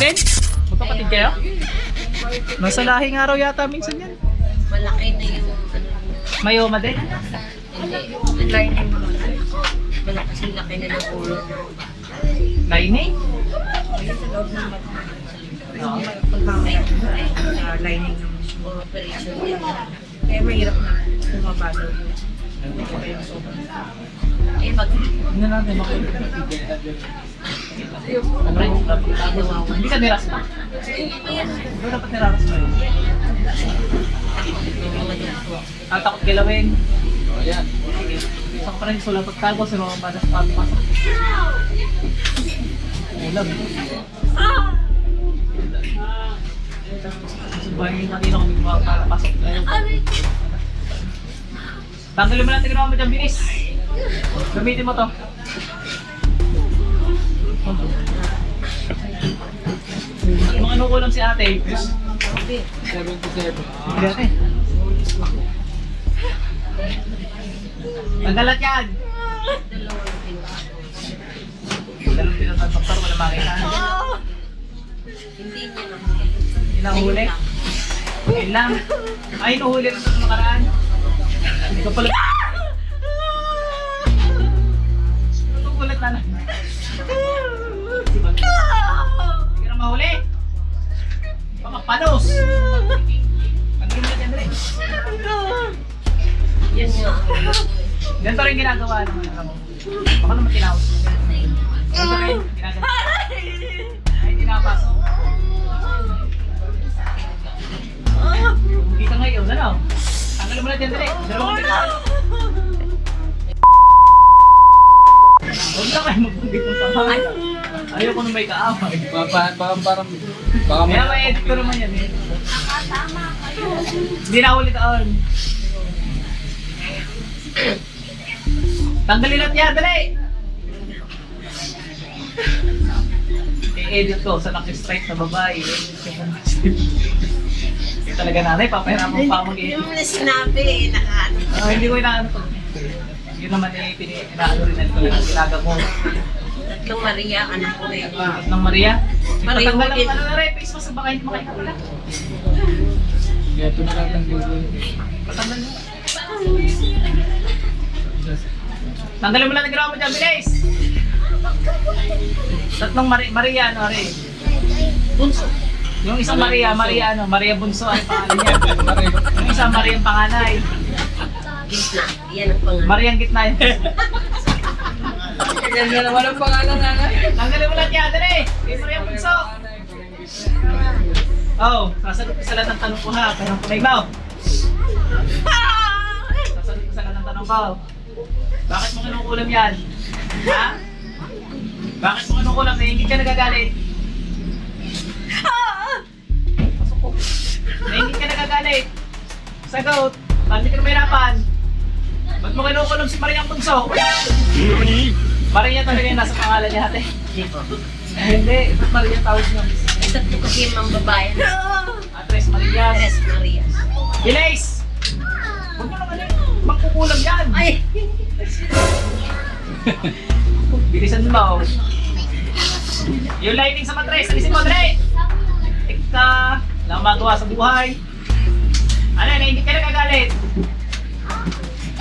Ben, magkapatid kayo? Nasa lahing araw yata minsan yan. Malaki na yung ano, Mayoma din. hindi. Lining naman. Malaki yung laki na ng ulo. Lining? Sa loob ng mata. Oo. Uh, lining ng operation. Kaya mahirap na bumabalo yun. Eh, pag Ano natin makikita? Ano? Hindi ka niras mo? Ano dapat niraras mo yun? Ang takot kilawin. O yan. Isang pa rin sulat at tago sa mga badas pa pasok. Ulam. Subahin yung kanina kung may mga para pasok tayo. Tanggalin mo natin ginawa mo dyan, bilis. Gamitin mo to. Mga nukulam si ate. 77. Hindi ate. Tanggalat yan! Dalawang pinatang doktor, wala makita. hindi niya na Hindi na huli. Yun lang. Ay, nuhuli rin sa nakaraan. Hindi ko pala... panos. Ang ganda rin. Yan nga. Ganito rin ginagawa ng anak mo. Baka naman tinawag. Ganito rin ginagawa. Ay, tinapasok. Kita ngayon, ano? Tanggalin mo na dyan, dali. Dalawang kita. Huwag na kayo magbundig ng pamahay. Ayoko na may kaamay. Baka parang parang baka Kaya may edit ko naman yan eh. Hindi na ulit taon. Tanggalin natin yan, dali! I-edit ko sa naki-strike na babae. i-edit ko muna. Hindi talaga nanay, papahirapan pa mag-edit. Yung na sinabi eh, nakaano. Ah, hindi ko inaano. Yun naman eh, pini- inaano rin lang ang ginaga mo. Tatlong Maria, anak ko rin. At ng Maria. Maria, Patanggal ang ano na rin, face mask, baka hindi makikita. Kaya ito na lang ko. Patanggal mo. Tanggalin mo lang ang ginawa mo dyan, bilis! Tatlong Mari Maria, ano, Ari? Bunso. Yung isang Maria, Maria, ano, Maria Bunso, ano pangalan niya? Yung isang Maria ang panganay. Gitna. Yan ang pangalan. Maria ang gitna yun. Ganda naman ang pangalan nanay. Tanggalin mo lang yan, dali! Kay Maria Bunso. Oh, sasagot ko sa lahat ng tanong ko ha. Tanong ko na ibaw. Sasagot ko sa lahat ng tanong ko. Bakit mo kinukulam yan? Ha? Bakit mo kinukulam? Nahingit ka nagagalit? Pasok ko. Nahingit ka nagagalit? Sagot. Bakit ka na mahirapan? Ba't mo kinukulam si Maria Bunso? Maria talaga yung nasa pangalan niya ate. Hindi po. Hindi. Ba't Maria tawag niyo? Tatlo kasi yung mga babae. Atres Maria. Tres Maria. Bilis! Huwag mo naman eh. Magkukulam yan. Ay! Bilisan mo. Yung lighting sa matres. Alisin mo, Dre! Ika. Lang magawa sa buhay. Ano, naingit ka na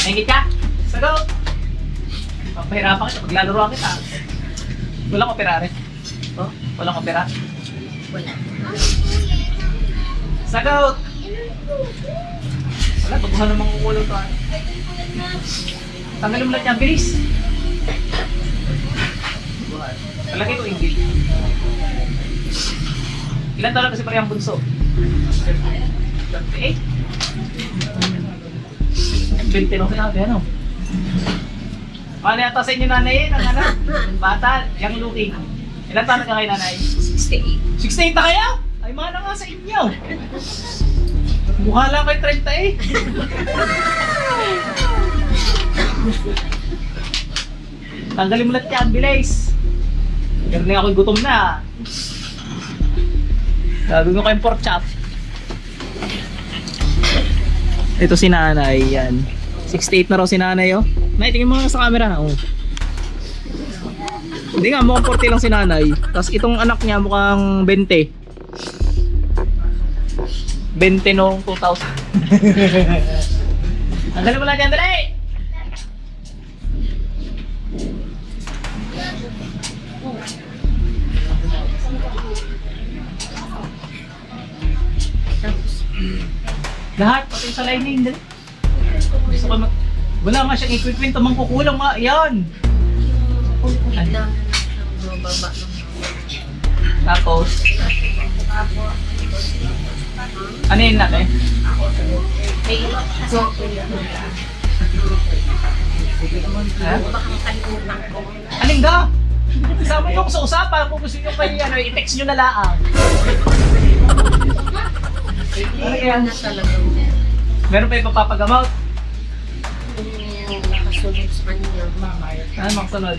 Naingit ka? Sagot! Papahirapan kita. Paglalaroan kita. Walang opera rin. Oh, walang opera. Wala. Sagot! Wala, baguhan namang ulo to. ah. Tanggalin mo lang yan, bilis! Palagay ko ingil. Ilan taon na kasi parehang bunso? 28? 20 na sinabi, ano? Paano yata sa inyo nanay ng ano? Bata, yung looking. Ilan taon ka kay nanay? 68. 68 na kaya? Ay, mana nga sa inyo. Mukha lang kay 30 eh. Tanggalin mo lahat yan, bilis. Galing ako gutom na. Sabi ko kayong pork chop. Ito si nanay, yan. 68 na raw si nanay, oh. Nay, tingin mo nga sa camera. Oh. Hindi nga, mukhang 40 lang si nanay. Tapos itong anak niya mukhang 20. 20 noong 2000. Ang galing mo lang dyan, dali! Lahat, pati sa lining. Dali. Gusto ko mag... Wala nga siyang equipment, tamang kukulang nga. Yan! Ng Tapos, ano yun natin? So, Ha? baka makalimutan ko. Alin ka? Kasama niyo ako sa usapan. Kung gusto niyo kayo, ano, i-text niyo na laang. Ano yan? Meron pa yung papapagamot? Yung nakasunod sa kanya. Ano, makasunod?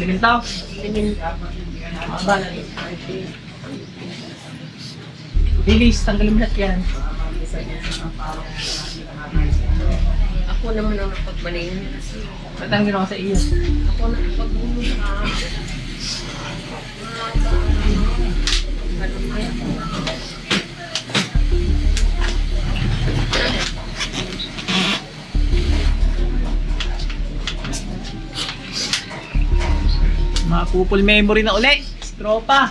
Limintaw? Tingin Bilis, tanggalin mo lahat yan. Ako naman ang napagbalingan kasi Tatanggalin ako sa iyo. ako na Mga pupul memory na uli. Tropa.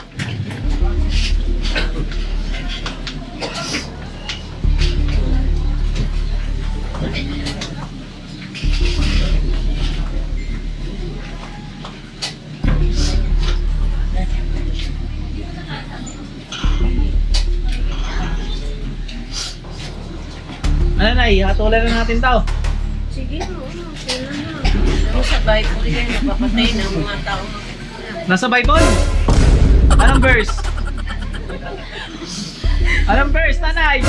Ano na, ihatulan na natin tao. Sige, no, kailan na. Yung sa Bible yan, napapatay ng mga tao. Nasa Bible? Anong verse? Anong verse, nanay?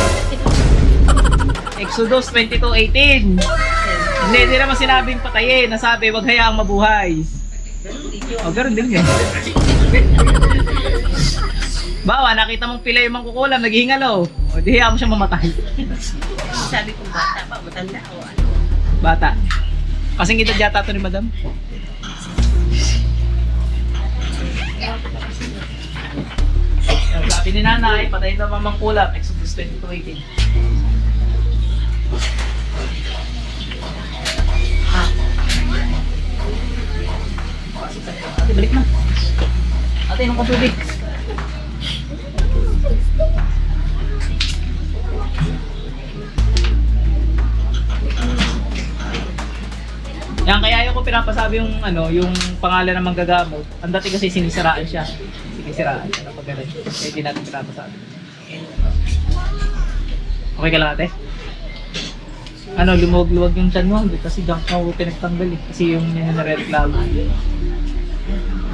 Exodus 22.18 Hindi, hindi naman sinabing patayin. Nasabi, wag hayaang mabuhay. O, ganun din yan. Bawa, nakita mong pila yung mangkukulam, naghihingalo. O, di mo siya mamatay. Sabi kong bata pa, matanda o ano. Bata. Kasing edad yata to ni madam. Sabi ni nanay, patayin na mamang kulap, Exodus 22.18. Ah. Ate, balik na. Ate, inom ka tubig. Pinapasabi yung ano, yung pangalan ng manggagamot. Ang dati kasi sinisiraan siya. Sinisiraan siya na pag ganun. Kaya hindi natin pinapasabi. Okay ka lang ate? Ano, lumuwag-luwag yung chan mo. Kasi ka ako pinagtanggal eh. Kasi yung yun na red cloud.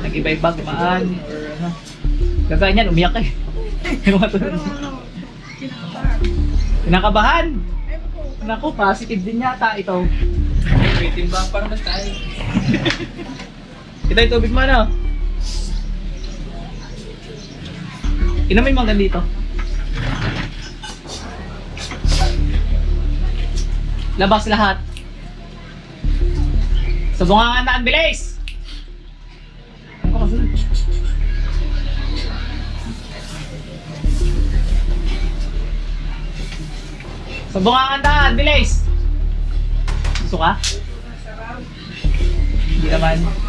Nag-iba-iba, gumaan, or ano. Gagaya niyan, umiyak eh. Yung mga tulad niya. Kinakabahan! Naku, positive din yata ito. Ay, may timbang pa naman tayo. Ito yung tubig mo ano? Yung mga dito. Labas lahat. Sa bungangan na ang bilis! Sa bungangan daan, bilis! Gusto ka? Hindi naman.